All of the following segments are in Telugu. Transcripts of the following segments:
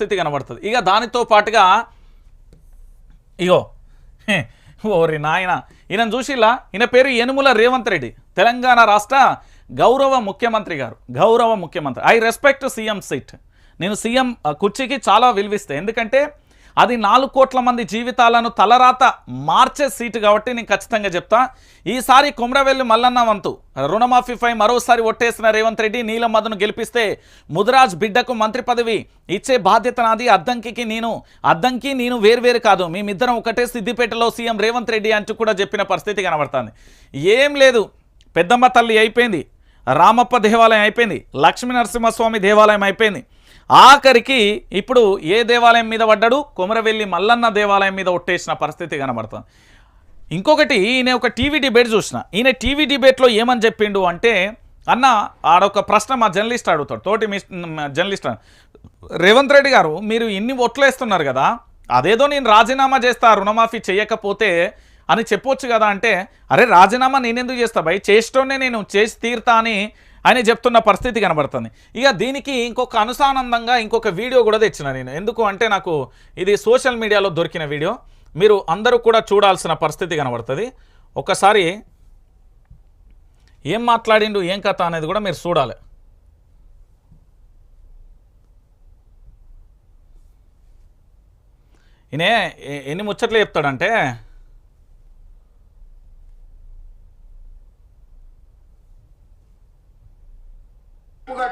పరిస్థితి కనబడుతుంది. ఇక దానితో పాటుగా ఇగో ఓరి నాయన ఈయన చూసిలా ఈయన పేరు యనుముల రేవంత్ రెడ్డి తెలంగాణ రాష్ట్ర గౌరవ ముఖ్యమంత్రి గారు గౌరవ ముఖ్యమంత్రి. I respect CM seat. నేను సీఎం కుర్చీకి చాలా విలువిస్తాను ఎందుకంటే అది నాలుగు కోట్ల మంది జీవితాలను తలరాత మార్చే సీటు కాబట్టి నేను ఖచ్చితంగా చెప్తా. ఈసారి కుమ్రవెల్లి మల్లన్న వంతు. రుణమాఫీపై మరోసారి ఒట్టేసిన రేవంత్ రెడ్డి నీలం మదను గెలిపిస్తే ముదిరాజ్ బిడ్డకు మంత్రి పదవి ఇచ్చే బాధ్యత నాది. అద్దంకి నేను అద్దంకి నేను వేర్వేరు కాదు. మేమిద్దరం ఒకటే సిద్దిపేటలో సీఎం రేవంత్ రెడ్డి అంటూ కూడా చెప్పిన పరిస్థితి కనబడుతుంది. ఏం లేదు. పెద్దమ్మ తల్లి అయిపోయింది. రామప్ప దేవాలయం అయిపోయింది లక్ష్మీ నరసింహస్వామి దేవాలయం అయిపోయింది. ఆఖరికి ఇప్పుడు ఏ దేవాలయం మీద పడ్డాడు? కొమరవెల్లి మల్లన్న దేవాలయం మీద ఒట్టేసిన పరిస్థితి కనబడుతుంది. ఇంకొకటి ఈయన ఒక టీవీ డిబేట్ చూసిన. ఈయన టీవీ డిబేట్లో ఏమని చెప్పిండు అంటే అన్న ఆడొక ప్రశ్న మా జర్నలిస్ట్ అడుగుతాడు. తోటి మీ జర్నలిస్ట్ రేవంత్ రెడ్డి గారు మీరు ఇన్ని ఒట్లేస్తున్నారు కదా అదేదో నేను రాజీనామా చేస్తా రుణమాఫీ చేయకపోతే అని చెప్పొచ్చు కదా అంటే అరే రాజీనామా నేనెందుకు చేస్తా భయ్? చేస్తూనే నేను చేసి తీరుతా అని ఆయన చెప్తున్న పరిస్థితి కనబడుతుంది. ఇక దీనికి ఇంకొక అనుసానందంగా ఇంకొక వీడియో కూడా తెచ్చిన నేను. ఎందుకు అంటే నాకు ఇది సోషల్ మీడియాలో దొరికిన వీడియో. మీరు అందరూ కూడా చూడాల్సిన పరిస్థితి కనబడుతుంది. ఒకసారి ఏం మాట్లాడిండు ఏం కథ అనేది కూడా మీరు చూడాలి. ఈయన ఎన్ని ముచ్చట్లు చెప్తాడంటే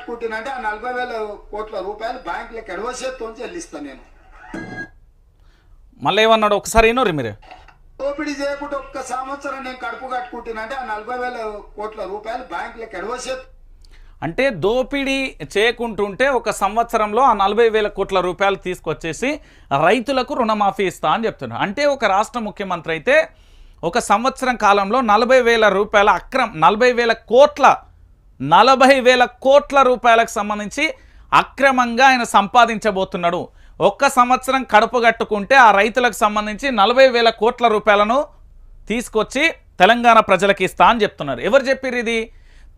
కట్టుకుంటున్నంటే ఆ నలభై వేల కోట్ల రూపాయలు బ్యాంకులకు ఎడవసేత్తో చెల్లిస్తాను నేను. మళ్ళీ ఏమన్నాడు? ఒకసారి వినోరు మీరు. దోపిడీ చేయకుండా ఒక్క సంవత్సరం నేను కడుపు కట్టుకుంటున్నంటే ఆ నలభై వేల కోట్ల రూపాయలు బ్యాంకులకు ఎడవసేత్ అంటే దోపిడీ చేయకుంటుంటే ఒక సంవత్సరంలో ఆ నలభై వేల కోట్ల రూపాయలు తీసుకొచ్చేసి రైతులకు రుణమాఫీ ఇస్తా అని చెప్తున్నారు అంటే ఒక రాష్ట్ర ముఖ్యమంత్రి అయితే ఒక సంవత్సరం కాలంలో నలభై వేల రూపాయల అక్రమ్ నలభై వేల కోట్ల నలభై వేల కోట్ల రూపాయలకు సంబంధించి అక్రమంగా ఆయన సంపాదించబోతున్నాడు. ఒక్క సంవత్సరం కడుపు కట్టుకుంటే ఆ రైతులకు సంబంధించి నలభై వేల కోట్ల రూపాయలను తీసుకొచ్చి తెలంగాణ ప్రజలకి ఇస్తా అని చెప్తున్నారు. ఎవరు చెప్పారు ఇది?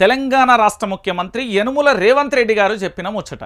తెలంగాణ రాష్ట్ర ముఖ్యమంత్రి యనుముల రేవంత్ రెడ్డి గారు చెప్పిన ముచ్చట.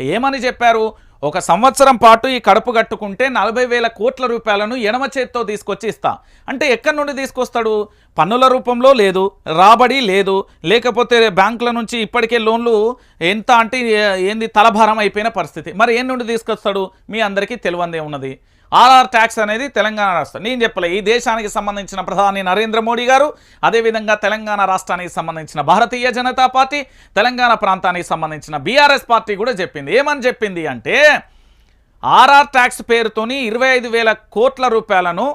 ఏమని చెప్పారు? ఒక సంవత్సరం పాటు ఈ కడుపు కట్టుకుంటే నలభై వేల కోట్ల రూపాయలను ఎడమ చేత్తో తీసుకొచ్చి ఇస్తా. అంటే ఎక్కడి నుండి తీసుకొస్తాడు? పన్నుల రూపంలో లేదు రాబడి లేదు లేకపోతే బ్యాంకుల నుంచి ఇప్పటికే లోన్లు ఎంత అంటే ఏంది తలభారం అయిపోయిన పరిస్థితి. మరి ఏం నుండి తీసుకొస్తాడు? మీ అందరికీ తెలియందే ఉన్నది. ఆర్ఆర్ ట్యాక్స్ అనేది తెలంగాణ రాష్ట్రం. నేను చెప్పలే ఈ దేశానికి సంబంధించిన ప్రధాని నరేంద్ర మోడీ గారు అదేవిధంగా తెలంగాణ రాష్ట్రానికి సంబంధించిన భారతీయ జనతా పార్టీ తెలంగాణ ప్రాంతానికి సంబంధించిన బీఆర్ఎస్ పార్టీ కూడా చెప్పింది. ఏమని చెప్పింది అంటే ఆర్ఆర్ ట్యాక్స్ పేరుతోని ఇరవై ఐదు వేల కోట్ల రూపాయలను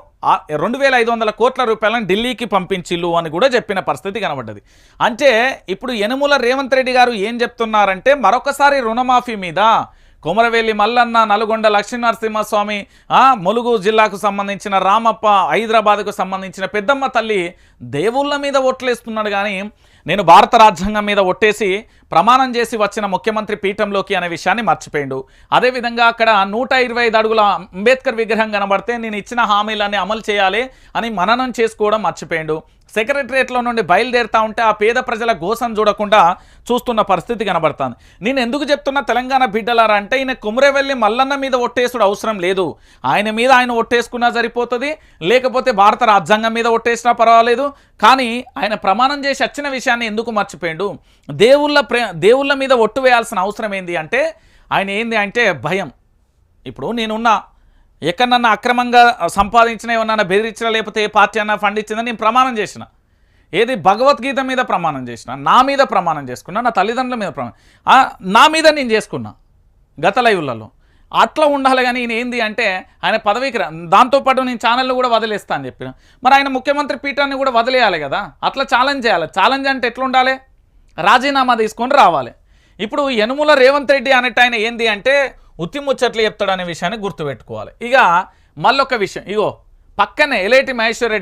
రెండు వేల ఐదు వందల కోట్ల రూపాయలను ఢిల్లీకి పంపించిల్లు అని కూడా చెప్పిన పరిస్థితి కనబడ్డది. అంటే ఇప్పుడు యనుముల రేవంత్ రెడ్డి గారు ఏం చెప్తున్నారంటే మరొకసారి రుణమాఫీ మీద కుమరవేలి మల్లన్న నల్గొండ లక్ష్మీనరసింహస్వామి ములుగు జిల్లాకు సంబంధించిన రామప్ప హైదరాబాద్కు సంబంధించిన పెద్దమ్మ తల్లి దేవుళ్ళ మీద ఓట్లేస్తున్నాడు కానీ నేను భారత రాజ్యాంగం మీద ఒట్టేసి ప్రమాణం చేసి వచ్చిన ముఖ్యమంత్రి పీఠంలోకి అనే విషయాన్ని మర్చిపోయిండు. అదేవిధంగా అక్కడ నూట ఇరవై ఐదు అడుగుల అంబేద్కర్ విగ్రహం కనబడితే నేను ఇచ్చిన హామీలన్నీ అమలు చేయాలి అని మననం చేసుకోవడం మర్చిపోయిండు. సెక్రటరియట్లో నుండి బయలుదేరుతా ఉంటే ఆ పేద ప్రజల గోసం చూడకుండా చూస్తున్న పరిస్థితి కనబడుతుంది. నేను ఎందుకు చెప్తున్నా తెలంగాణ బిడ్డలారా అంటే ఈయన కుమరవెల్లి మల్లన్న మీద ఒట్టేసుడు అవసరం లేదు. ఆయన మీద ఆయన ఒట్టేసుకున్నా సరిపోతుంది లేకపోతే భారత రాజ్యాంగం మీద ఒట్టేసినా పర్వాలేదు. కానీ ఆయన ప్రమాణం చేసి వచ్చిన విషయాన్ని ఎందుకు మర్చిపోయిండు? దేవుళ్ళ ప్రే దేవుళ్ళ మీద ఒట్టు వేయాల్సిన అవసరం ఏంది అంటే ఆయన ఏంది అంటే భయం. ఇప్పుడు నేనున్నా ఎక్కడన్నా అక్రమంగా సంపాదించిన ఏమన్నా బెదిరించినా లేకపోతే ఏ పార్టీ అన్నా ఫండ్ ఇచ్చిందని నేను ప్రమాణం చేసిన. ఏది భగవద్గీత మీద ప్రమాణం చేసిన నా మీద ప్రమాణం చేసుకున్నా నా తల్లిదండ్రుల మీద ప్రమాణం నా మీద నేను చేసుకున్నా గత లైవ్లలో. అట్లా ఉండాలి కానీ ఈయన ఏంది అంటే ఆయన పదవికి రా- దాంతోపాటు నేను ఛానళ్ళు కూడా వదిలేస్తా అని చెప్పిన. మరి ఆయన ముఖ్యమంత్రి పీఠాన్ని కూడా వదిలేయాలి కదా? అట్లా ఛాలెంజ్ చేయాలి. ఛాలెంజ్ అంటే ఎట్లా ఉండాలి రాజీనామా తీసుకొని రావాలి. ఇప్పుడు యనుముల రేవంత్ రెడ్డి అనేట ఆయన ఏంది అంటే ఉత్తి ముచ్చట్లు చెప్తాడు అనే విషయాన్ని గుర్తుపెట్టుకోవాలి. ఇక మళ్ళొక విషయం. ఇగో పక్కనే ఎలేటి మహేశ్వర్ రెడ్డి